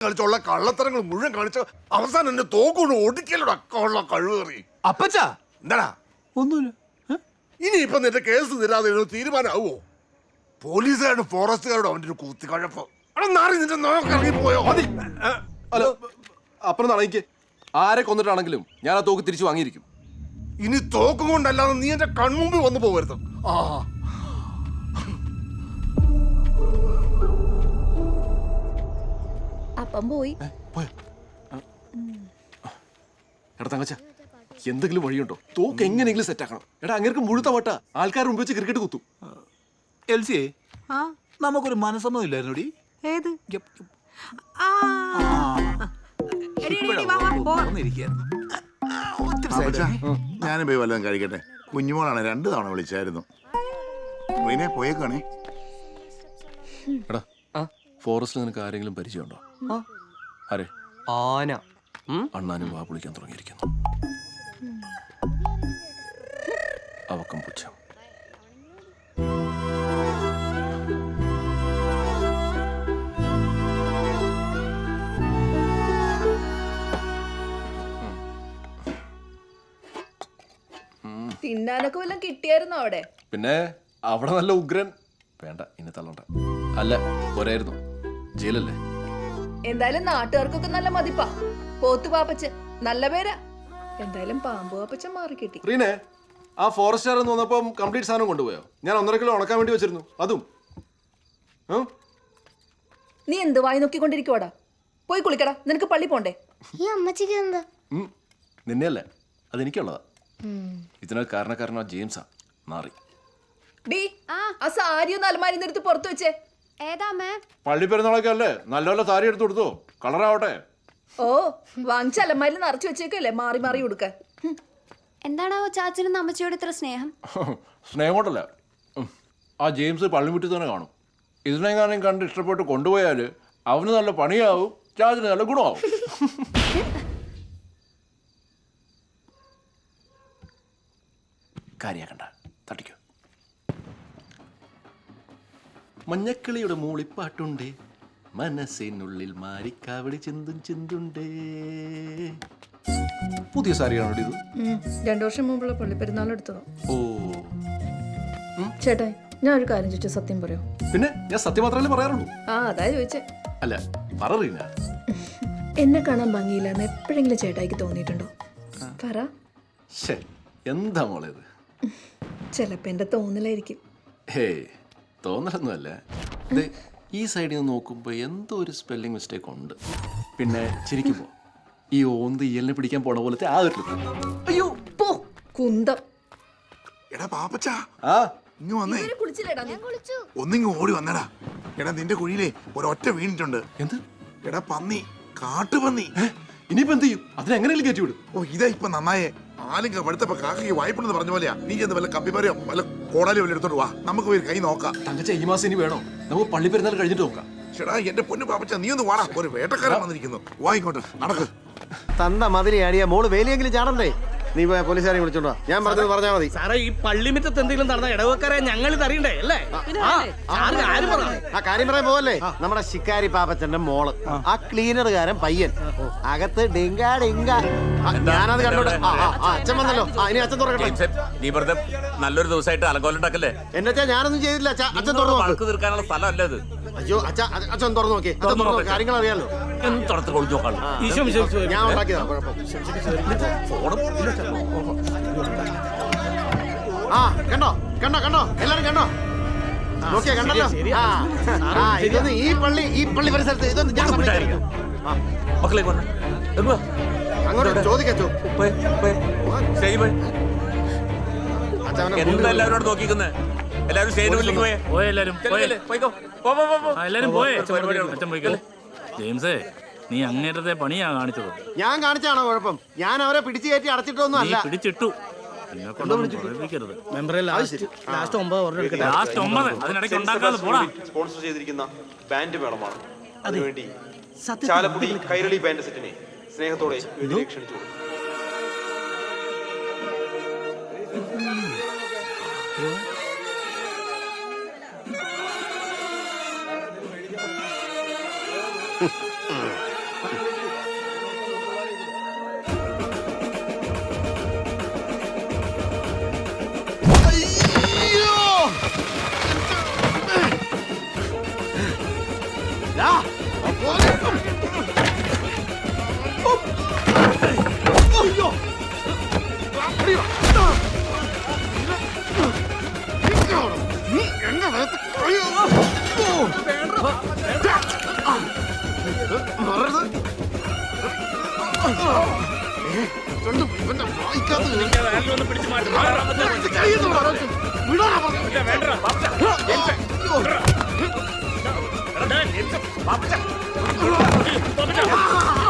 കളിച്ചുള്ള കള്ളത്തരങ്ങൾ മുഴുവൻ കളിച്ച് അവസാനം എന്നെ തോക്കൊണ്ട് ഒടിക്കലോ അക്കള്ള കഴിവേറി അപ്പച്ച? എന്താടാ? ഒന്നുമില്ല. ഇനിയിപ്പൊ നിന്റെ കേസ് തരാതെ തീരുമാനമാവോ പോലീസുകാരുടെ ഫോറസ്റ്റുകാരുടെ അവന്റെ ഒരു കൂത്തിക്കഴപ്പ് നാറി നിന്റെ നോക്കിറങ്ങി പോയോ? മതി. അല്ല അപ്പുറം നടക്ക് ആരെ കൊന്നിട്ടാണെങ്കിലും ഞാൻ ആ തോക്ക് തിരിച്ചു വാങ്ങിയിരിക്കും. ഇനി തോക്കും കൊണ്ടല്ലാതെ നീ എന്റെ കൺമുമ്പിൽ വന്നു പോകരുത്. ആ അപ്പം പോയി. എടാ എന്തെങ്കിലും വഴിയുണ്ടോ? തോക്ക് എങ്ങനെയെങ്കിലും സെറ്റ് ആക്കണം. എടാ അങ്ങേർക്ക് മുഴുത്ത വട്ട. ആൾക്കാർ മുമ്പ് വെച്ച് ക്രിക്കറ്റ് കുത്തും. എൽസിയെ നമുക്കൊരു മനസ്സമ്മതം ഇല്ലായിരുന്നോടി? ഏത്. ഞാനും പോയി വല്ലതും കഴിക്കട്ടെ. കുഞ്ഞുമോളാണ് രണ്ട് തവണ വിളിച്ചായിരുന്നു. പോയേക്കാണേ എടാ ഫോറസ്റ്റിൽ നിനക്ക് ആരെങ്കിലും പരിചയമുണ്ടോ? ആരെ? ആന? അണ്ണാനും വാ പൊളിക്കാൻ തുടങ്ങിയിരിക്കുന്നു. അവക്കം പുച്ഛം. തിന്നാനൊക്കെ വല്ലതും കിട്ടിയായിരുന്നോ അവിടെ? പിന്നെ അവിടെ നല്ല ഉഗ്രൻ. വേണ്ട ഇനി തള്ളണ്ട. അല്ല ഒരായിരുന്നു ജയിലല്ലേ? എന്തായാലും നാട്ടുകാർക്കൊക്കെ നല്ല മതിപ്പാ. പോത്തു പാപ്പച്ചൻ നല്ല പേരാ. എന്തായാലും പാമ്പു പാപ്പച്ചൻ മാറി കിട്ടി റീനെ ആ ഫോറസ്റ്റുകാർ എന്ന് വന്നപ്പം കംപ്ലീറ്റ് സാധനം കൊണ്ടുപോയോ? ഞാൻ ഒന്നര കിലോ ഉണക്കാൻ വേണ്ടി വെച്ചിരുന്നു. അതും. ഉം? നീ എന്ത് വായി നോക്കിക്കൊണ്ടിരിക്കുവാടാ? പോയി കുളിക്കടാ നിനക്ക് പള്ളി പോണ്ടേ? ഈ അമ്മച്ചിക്ക് എന്താ? ഉം. നിന്നെയല്ലേ? അതെനിക്കുള്ളതാ. ഇതിനൊക്കെ കാരണക്കാരനോ ജെയിംസാ. മാറി. ഡീ ആ സാരി ഒന്ന് അലമാരി നിർത്തി പുറത്തു വെച്ചേ. പള്ളി പെരുന്നാളൊക്കെ അല്ലേ? നല്ല നല്ല സാരി എടുത്ത് കൊടുത്തോ കളറാവട്ടെ. ഓ വാങ്ങിച്ച അലമാരിൽ നിറച്ചു വെച്ചേക്കല്ലേ? മാറി മാറി കൊടുക്കാൻ എന്താണോ എന്താണാവോ ചാച്ചനും അമ്മച്ചിയോട് ഇത്ര സ്നേഹം? സ്നേഹം കൊണ്ടല്ല ആ ജെയിംസ് പള്ളി മുറ്റി തന്നെ കാണും. ഇതിനെങ്ങാനും കണ്ട് ഇഷ്ടപ്പെട്ട് കൊണ്ടുപോയാൽ അവന് നല്ല പണിയാവും ചാച്ചന് നല്ല ഗുണമാവും. കാര്യാക്കണ്ട. തട്ടിക്കോ. മഞ്ഞക്കിളിയുടെ മൂളിപ്പാട്ടുണ്ട്. മനസ്സിനുള്ളിൽ മാരിക്കാവിളി ചിന്തും ചിന്തുണ്ടേ. പുതിയ സാരിയാണോ ഇത്? രണ്ടു വർഷം മുമ്പുള്ള പള്ളി പെരുന്നാൾ എടുത്തതോ. ഓ. ചേട്ടാ ഞാൻ ഒരു കാര്യം ചോദിച്ചു സത്യം പറയോ? പിന്നെ ഞാൻ സത്യം മാത്രമല്ലേ പറയാറുള്ളൂ? ആ അതാ ചോദിച്ചേ. അല്ല പറ എന്നെ കാണാൻ ഭംഗിയില്ലെന്ന് എപ്പോഴെങ്കിലും ചേട്ടായിക്ക് തോന്നിയിട്ടുണ്ടോ? പറ. എന്താ മോളേത് ചിലപ്പോ എന്റെ തോന്നലായിരിക്കും. ഹേയ് തോന്നലൊന്നുമല്ല. ഇത് ഈ സൈഡിൽ നിന്ന് നോക്കുമ്പോൾ എന്തോ ഒരു സ്പെല്ലിംഗ് മിസ്റ്റേക്ക് ഉണ്ട്. പിന്നെ ചിരിക്കുമ്പോൾ ഈ ഓന്ത് ഇയലിനെ പിടിക്കാൻ പോണ പോലത്തെ ആ ഒരു അയ്യോ പോ. കുന്തം. എടാ പാപ്പച്ചാ. ആ. ഇങ്ങ് വന്നേ. ഇവർ കുളിച്ചില്ലേടാ നീ? ഒന്നിങ്ങ് ഓടി വന്നടാ. എടാ നിന്റെ കുഴിയിലേ ഒരൊറ്റ വീണിട്ടുണ്ട്. എന്ത്? എടാ പന്നി. കാട്ടുപന്നി. ഏ, ഇനിയിപ്പോ എന്ത് ചെയ്യും? അതിനെങ്ങനെയല്ലേ കയറ്റി വിടും. ഓ ഇതാ ഇപ്പൊ നന്നായേ. ആലും പടുത്തപ്പോ കാക്കയ്ക്ക് വായ്പുണ്ടെന്ന് പറഞ്ഞ പോലെയാ. നീ ചെന്ന് വല്ല കമ്പിമാരെയോ വല്ല കോടാലിയോ വല്ലെടുത്തോട്ട് വാ. നമുക്ക് പോയി കൈ നോക്കാം. തങ്കച്ച ഈ മാസം ഇനി വേണോ? നമുക്ക് പള്ളി പെരുന്നാൾ കഴിഞ്ഞിട്ട് നോക്കാം. ചേടാ എന്റെ പൊന്നു പാപ്പച്ച നീ ഒന്ന് വാടാ. ഒരു വേട്ടക്കാരൻ വന്നിരിക്കുന്നു. വായിക്കോട്ടെ നടക്ക്. തന്ന മതിരി അടിയ. മോൾ വേലിയെങ്കിലും ചാടണ്ടേ? നീ പോയ പോലീസുകാരെ വിളിച്ചോണ്ടോ ഞാൻ പറഞ്ഞത് പറഞ്ഞാ മതി. സാറേ ഈ പള്ളിമിറ്റത്ത് എന്തെങ്കിലും നടന്ന ഇടവക്കാരെ ഞങ്ങൾ അറിയണ്ടേ അല്ലേ? ആ, ആര് ആര് പറഞ്ഞു ആ കാര്യം പറയാൻ പോവല്ലേ? നമ്മുടെ ശിക്കാരി പാപ്പച്ചന്റെ മോൾ. ആ. ക്ലീനറുകാരൻ പയ്യൻ. അകത്ത് ഡിങ്കാ ഡിങ്ക. ഞാനത് കണ്ടോട്ടെ അച്ഛൻ വന്നല്ലോ. ഇനി അച്ഛൻ തുറക്കട്ടെ. നീ വെറുതെ നല്ലൊരു ദിവസമായിട്ട് അലങ്കോലുണ്ടാക്കല്ലേ? എന്നുവെച്ചാ ഞാനൊന്നും ചെയ്തില്ല അച്ഛൻ തുറന്നു തീർക്കാനുള്ള സ്ഥലമല്ല അയ്യോ അച്ഛാ അച്ഛൻ തുറന്നു നോക്കി. അച്ഛൻ തുറന്നു നോക്ക്. കാര്യങ്ങൾ അറിയാലോ എന്ന് തുടത്ത് കൊളിച്ചു നോക്കാണ്. ആ, ഈശോ വിശ്വസിച്ചു ഞാൻ ഉണ്ടാക്കിയതാ കുഴപ്പം. ആ കണ്ടോ? കണ്ടോ കണ്ടോ? എല്ലാരും കണ്ടോ? നോക്കിയാ കണ്ടല്ലോ? ആ. ആ ഇതൊന്ന് ഈ പള്ളി ഈ പള്ളി പരിസരത്ത് ഇതൊന്ന് ഞാൻ. ആ, മക്കളെ അങ്ങോട്ട് ചോദിക്കോ പോയെ, പോയെ. പോയെ. എന്താ കൊണ്ടുവരും. എല്ലാവരും അവിടെ നോക്കിക്കുന്നേ എല്ലാവരും. പോയേ. പോയ എല്ലാരും ചെല്ല്, പോയെ. പോയേ അച്ഛൻ പോയിക്കോ ജെയിംസേ നീ അങ്ങേറ്റത്തെ പണിയാ കാണിച്ചത്. ഞാൻ കാണിച്ചാണോ കുഴപ്പം? ഞാൻ അവരെ പിടിച്ചു കയറ്റി അടച്ചിട്ടൊന്നും നീ അല്ല. പിടിച്ചിട്ടു. പറയിപ്പിക്കരുത് മെമ്പറെ ലാസ്റ്റ് ലാസ്റ്റ് ഒമ്പത് ഓർഡർ ലാസ്റ്റ് ഒമ്പത്. അതിനിടയ്ക്ക് ഉണ്ടാക്കാതെ പോടാ. സ്പോൺസർ ചെയ്തിരിക്കുന്ന ബാൻഡ് മേളമാണ് അതിനുവേണ്ടി ചാലക്കുടി കൈരളി ബാൻഡ് സെറ്റിനെ സ്നേഹത്തോടെ ക്ഷണിച്ചു.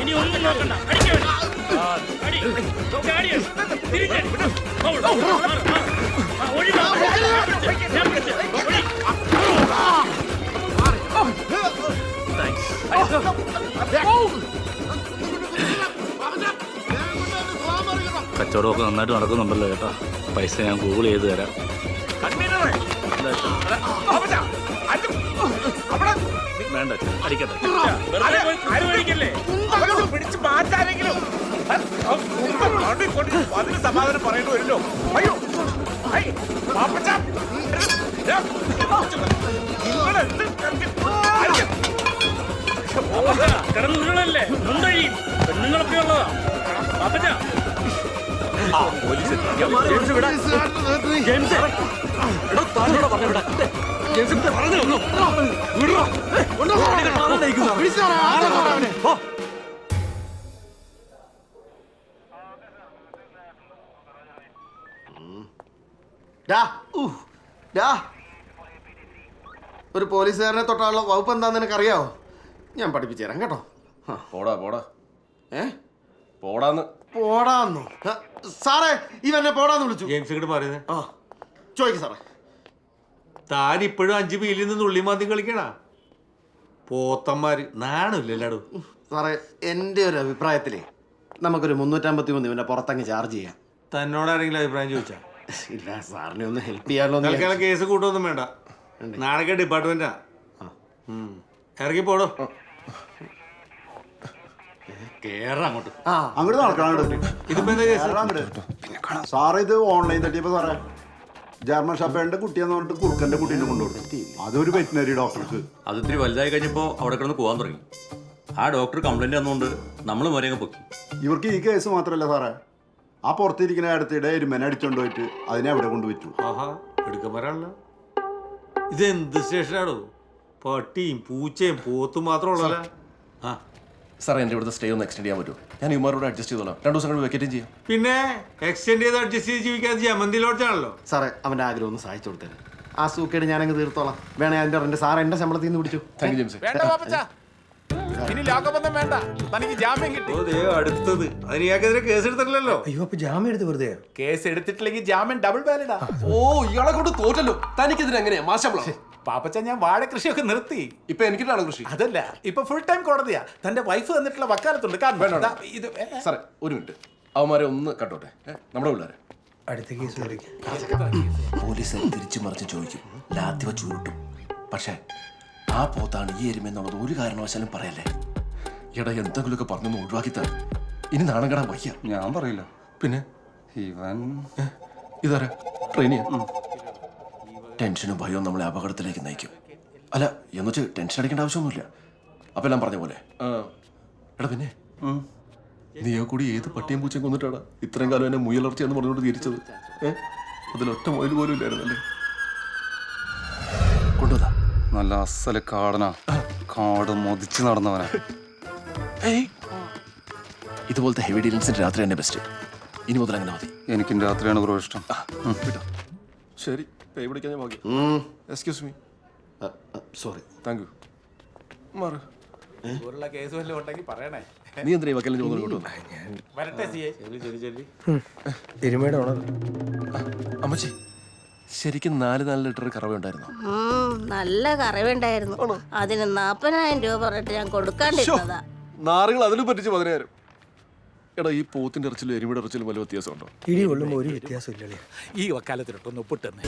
ഇനി ഒന്നും നോക്കണ്ട അടിക്കാൻ അടി ചാടി തിരിഞ്ഞ് ഒഴി കച്ചവടമൊക്കെ നന്നായിട്ട് നടക്കുന്നുണ്ടല്ലോ ചേട്ടാ. പൈസ ഞാൻ ഗൂഗിൾ ചെയ്ത് തരാം. വേണ്ട അടിക്കട്ടെ സമാധാനം പറയേണ്ടി വരുമല്ലോ അയ്യോ. കിടന്നുകളല്ലേ മുണ്ടഴിയും പെണ്ണുങ്ങളൊക്കെ ഉള്ളതാ. പാപ്പച്ച ഡാ, ഒരു പോലീസുകാരനെ തൊട്ടാലുള്ള വകുപ്പ് എന്താന്ന് നിനക്കറിയാവോ? ഞാൻ പഠിപ്പിച്ചു തരാം കേട്ടോ. പോടാ പോടാ. ഏ? പോടാന്ന്. പോടാന്ന്. സാറേ ഇവനെ പോടാന്ന് വിളിച്ചു. ജെയിംസ് ഇങ്ങോട്ട് പറയുന്നത് ആ ചോദിക്കും സാറേ. താൻ ഇപ്പോഴും അഞ്ച് പീലിൽ നിന്ന് ഉള്ളിമാന്തി കളിക്കണ? പോത്തന്മാര് നാണില്ലല്ലോ സാറേ എന്റെ ഒരു അഭിപ്രായത്തിലേ നമുക്കൊരു മുന്നൂറ്റമ്പത്തി മൂന്ന് ഇവനെ പുറത്തങ്ങ് ചാർജ് ചെയ്യാം. തന്നോടാരെങ്കിലും അഭിപ്രായം ചോദിച്ചാ? ഇല്ല സാറിനെ ഒന്ന് ഹെൽപ്പ് ചെയ്യാമല്ലോ തൽക്കാലം കേസ് കൂട്ടൊന്നും വേണ്ട. നാളെ ഡിപ്പാർട്ട്മെന്റാ. ഇറങ്ങി പോടോ കേറാ അങ്ങോട്ട്. ആ. അങ്ങോട്ട് നടക്കണം സാറേ ഇത് ഓൺലൈൻ തട്ടിയപ്പോ സാറേ ജർമ്മൻ ഷപ്പേന്റെ കുട്ടിയെന്ന് പറഞ്ഞിട്ട് കുറുക്കന്റെ കുട്ടീനെ കൊണ്ടുകൊടുത്തു അതൊരു വെറ്റിനറി ഡോക്ടർക്ക് അത് ഇത്തിരി വലുതായി കഴിഞ്ഞപ്പോൾ അവിടെ കിടന്ന് പോകാൻ തുടങ്ങി. ആ ഡോക്ടർ കംപ്ലൈന്റ് തന്നുകൊണ്ട് നമ്മൾ മരങ്ങ് പൊക്കി. ഇവർക്ക് ഈ കേസ് മാത്രമല്ല സാറേ? ആ പുറത്തിരിക്കുന്ന അടുത്തിടെ എരുമനെ അടിച്ചോണ്ട് പോയിട്ട് അതിനെ അവിടെ കൊണ്ടുപോയിട്ടു ആഹാ എടുക്കന്മാരാണല്ലോ ഇത് എന്ത് സ്റ്റേഷനാണോ പട്ടിയും പൂച്ചയും പോത്തും മാത്രമുള്ള ആ. സാറേ എന്റെ ഇവിടുത്തെ സ്റ്റേ ഒന്ന് എക്സ്റ്റെൻഡ് ചെയ്യാൻ പറ്റുമോ? ഞാൻ ഇമാരോട് അഡ്ജസ്റ്റ് ചെയ്തോളാം. രണ്ട് ദിവസം കഴിഞ്ഞ് വെക്കേറ്റും ചെയ്യാം. പിന്നെ എക്സ്റ്റെൻഡ് ചെയ്ത് അഡ്ജസ്റ്റ് ചെയ്ത് ജീവിക്കാൻ ജമന്തി ലോഡ്ജാണല്ലോ സാറേ അവന്റെ ആഗ്രഹം ഒന്ന് സഹായിച്ചു കൊടുത്തരാം. ആ സൂക്കേട് ഞാനങ്ങ് തീർത്തോളാം. വേണേ അതിന്റെ സാർ എന്റെ ശമ്പളത്തിൽ നിന്ന് പിടിച്ചു. താങ്ക് യു ജെയിംസ് വേണ്ട പാപ്പച്ച ഇനി ലോകബന്ധം വേണ്ട. തനിക്ക് ജാമ്യം കിട്ടി. അടുത്തത്. അതിന് ഇയാൾക്കെതിരെ കേസ് എടുത്തിട്ടില്ലല്ലോ. അയ്യോ അപ്പൊ ജാമ്യം എടുത്ത് വെറുതെ കേസ് എടുത്തിട്ടില്ലെങ്കിൽ ജാമ്യം ഡബിൾ വാലിഡാ ഓ ഇയാളെ കൊണ്ട് തോറ്റല്ലോ. തനിക്കെതിരെ എങ്ങനെയാ? മാശമ്പളം പാപ്പച്ച ഞാൻ വാഴ കൃഷിയൊക്കെ നിർത്തി. ഇപ്പൊ എനിക്കിട്ടാണ് കൃഷി? അതല്ല ഇപ്പൊ ഫുൾ ടൈം കോടതിയാ തന്റെ വൈഫ് തന്നിട്ടുള്ള വക്കാലത്തുണ്ട്. കാരണം ഇത് സാറേ ഒരു മിനിറ്റ്. അവന്മാരെ ഒന്ന് കട്ടോട്ടെ. നമ്മുടെ പിള്ളേരെ. അടുത്ത കേസ് പോലീസ് തിരിച്ചു മറിച്ച് ചോദിക്കും. ലാത്തി വെച്ച് ഉരുട്ടും പക്ഷേ ആ പോത്താണ് ഈ എരുമെന്നുള്ളത് ഒരു കാരണവശാലും പറയല്ലേ? എടാ എന്തെങ്കിലുമൊക്കെ പറഞ്ഞൊന്ന് ഒഴിവാക്കി തരാം ഇനി നാണം കടാൻ വയ്യ. ഞാൻ പറയില്ല. പിന്നെ? ഇവൻ ഇതാരാ? ട്രെയിനിയാ? ടെൻഷനും ഭയവും നമ്മളെ അപകടത്തിലേക്ക് നയിക്കും. അല്ല എന്നുവെച്ച് ടെൻഷൻ അടിക്കേണ്ട ആവശ്യമൊന്നുമില്ല. അപ്പം എല്ലാം പറഞ്ഞ പോലെ. എടാ പിന്നെ? നീ കൂടി ഏത് പട്ടിയും പൂച്ചയും കൊന്നിട്ടാടാ ഇത്രയും കാലം എന്നെ മുയലർച്ച എന്ന് പറഞ്ഞുകൊണ്ട് തിരിച്ചത് ഏഹ് അതിലൊറ്റ മുയൽ പോലും ഇല്ലായിരുന്നല്ലേ? നല്ല അസൽ കാടനാ. കാട് മൊതിച്ച് നടന്നവനാ. ഇതുപോലത്തെ ഹെവി ഡീലിങ്സിന് രാത്രി തന്നെ ബെസ്റ്റ് ഇനി മുതൽ അങ്ങനെ മതി. എനിക്കും രാത്രിയാണ് ബ്രോ ഇഷ്ടം. ശരി പേ പിടിക്കാൻ ഞാൻ ബാക്കി excuse me sorry thank you മാറ്. കേസ് വല്ലതും ഉണ്ടെങ്കിൽ പറയണേ. നീ എന്തിനാ വക്കലിന് കൊണ്ടു വരട്ടെ സിയെ അമ്മച്ചി. ശരിക്കും നാല് നാല് ലിറ്റർ കറവ ഉണ്ടായിരുന്നു നല്ല കറവുണ്ടായിരുന്നു അതിന് നാപ്പതിനായിരം രൂപ പറഞ്ഞിട്ട് ഞാൻ കൊടുക്കാണ്ടിരുന്നതാ. നാറുകൾ അതിലും പറ്റിച്ച് പതിനായിരം. എടാ ഈ പോത്തിന്റെ ഇറച്ചിലും എരുമയുടെ ഇറച്ചിലും വല്ല വ്യത്യാസമുണ്ടോ? ഇടി കൊള്ളുമ്പോ ഒരു വ്യത്യാസം ഇല്ലല്ലേ ഈ വക്കാലത്തിലിട്ടൊന്ന് ഒപ്പിട്ടെന്നേ.